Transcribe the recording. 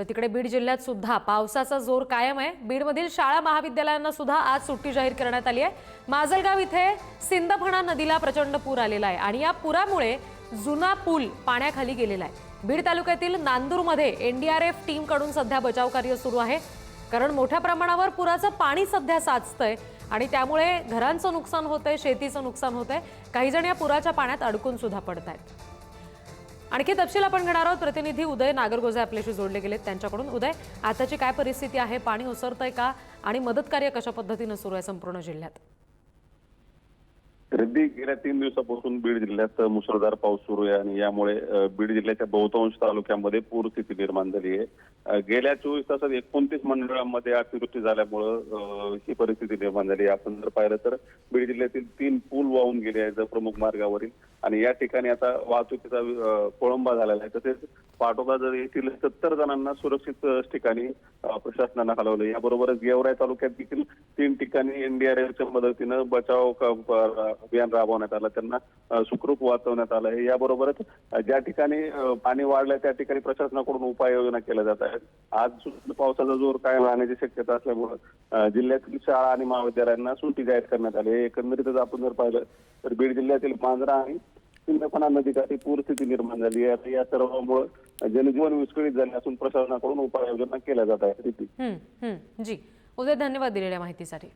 तर तिकडे बीड जिल्ह्यात सुद्धा पावसाचा जोर कायम आहे. बीडमधील शाळा महाविद्यालयांना सुद्धा आज सुट्टी जाहीर करण्यात आली आहे. माजलगाव इथे सिंदफणा नदीला प्रचंड पूर आलेला आहे आणि या पुरामुळे जुना पूल पाण्याखाली गेलेला आहे. बीड तालुक्यातील नांदूरमध्ये एनडीआरएफ टीमकडून सध्या बचाव कार्य सुरू आहे. कारण मोठ्या प्रमाणावर पुराचं पाणी सध्या साचतंय आणि त्यामुळे घरांचं नुकसान होतंय शेतीचं नुकसान होतंय. काही जण या पुराच्या पाण्यात अडकून सुद्धा पडत आहेत आणखी तपशील आपण घेणार आहोत. प्रतिनिधी उदय नागरगोजे आपल्याशी जोडले गेलेत त्यांच्याकडून. उदय आताची काय परिस्थिती आहे? पाणी ओसरतंय का? आणि मदत कार्य कशा पद्धतीनं सुरू आहे संपूर्ण जिल्ह्यात? रद्दी गेल्या तीन दिवसापासून बीड जिल्ह्यात मुसळधार पाऊस सुरू आहे आणि यामुळे बीड जिल्ह्याच्या बहुतांश तालुक्यामध्ये पूरस्थिती निर्माण झाली आहे. गेल्या चोवीस तासात एकोणतीस मंडळांमध्ये अतिवृष्टी झाल्यामुळं ही परिस्थिती निर्माण झाली आहे. आपण जर पाहिलं तर बीड जिल्ह्यातील तीन पूल वाहून गेले आहेत. प्रमुख मार्गावरील आणि या ठिकाणी आता वाहतुकीचा कोळंबा खोळंबा झालेला आहे. तसेच पाटोदा जर येथील सत्तर जणांना सुरक्षित ठिकाणी प्रशासनानं हलवलं याबरोबरच गेवराई तालुक्यात देखील तीन ठिकाणी एनडीआरएफच्या मदतीनं बचाव अभियान राबवण्यात आलं. त्यांना सुखरूप वाचवण्यात आलं आहे. याबरोबरच ज्या ठिकाणी पाणी वाढलंय त्या ठिकाणी प्रशासनाकडून उपाययोजना केल्या जात आहेत. आज सुद्धा पावसाचा जोर कायम राहण्याची शक्यता असल्यामुळे जिल्ह्यातील शाळा आणि महाविद्यालयांना सुट्टी जाहीर करण्यात आली आहे. एकंदरीतच आपण जर पाहिलं तर बीड जिल्ह्यातील मांजरा आणि सिंदफणा नदीकाठी पूरस्थिती निर्माण झाली आहे. आता या सर्वांमुळे जनजीवन विस्कळीत झाले असून प्रशासनाकडून उपाययोजना केल्या जात आहेत. जी. उदय धन्यवाद दिलेल्या माहितीसाठी.